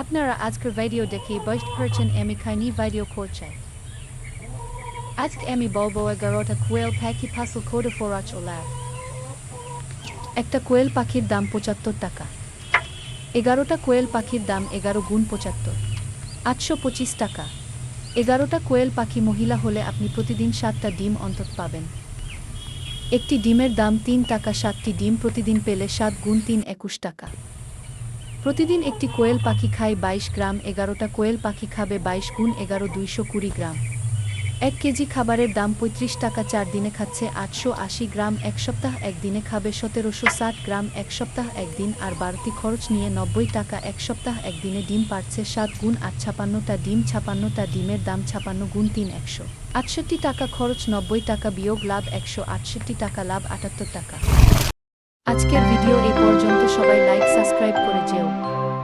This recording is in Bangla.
আপনারা আজকের ভিডিও দেখে বয়স্ট পারছেন আমি খাইনি ভিডিও করছে। আজকে আমি বলব এগারোটা কোয়েল পাখি ফাসল করে ফরাচ ওলার একটা কোয়েল পাখির দাম পঁচাত্তর টাকা। এগারোটা কোয়েল পাখির দাম এগারো গুণ পঁচাত্তর। আটশো পঁচিশ টাকা। এগারোটা কোয়েল পাখি মহিলা হলে আপনি প্রতিদিন সাতটা ডিম অন্তত পাবেন। একটি ডিমের দাম তিন টাকা, সাতটি ডিম প্রতিদিন পেলে সাত গুণ তিন একুশ টাকা। প্রতিদিন একটি কোয়েল পাখি খায় বাইশ গ্রাম, এগারোটা কোয়েল পাখি খাবে বাইশ গুণ এগারো দুইশো কুড়ি গ্রাম। এক কেজি খাবারের দাম পঁয়ত্রিশ টাকা চার দিনে খাচ্ছে আটশো আশি গ্রাম, এক সপ্তাহ একদিনে খাবে সতেরোশো ষাট গ্রাম, এক সপ্তাহ একদিন, আর বাড়তি খরচ নিয়ে নব্বই টাকা, এক সপ্তাহ একদিনে ডিম পাচ্ছে সাত গুণ আট ছাপান্নটা ডিম, ছাপান্নটা ডিমের দাম ছাপান্ন গুণ তিন একশো। আটষট্টি টাকা খরচ, নব্বই টাকা বিয়োগ লাভ, একশো আটষট্টি টাকা লাভ, আটাত্তর টাকা। আজকের ভিডিও এই পর্যন্ত, সবাই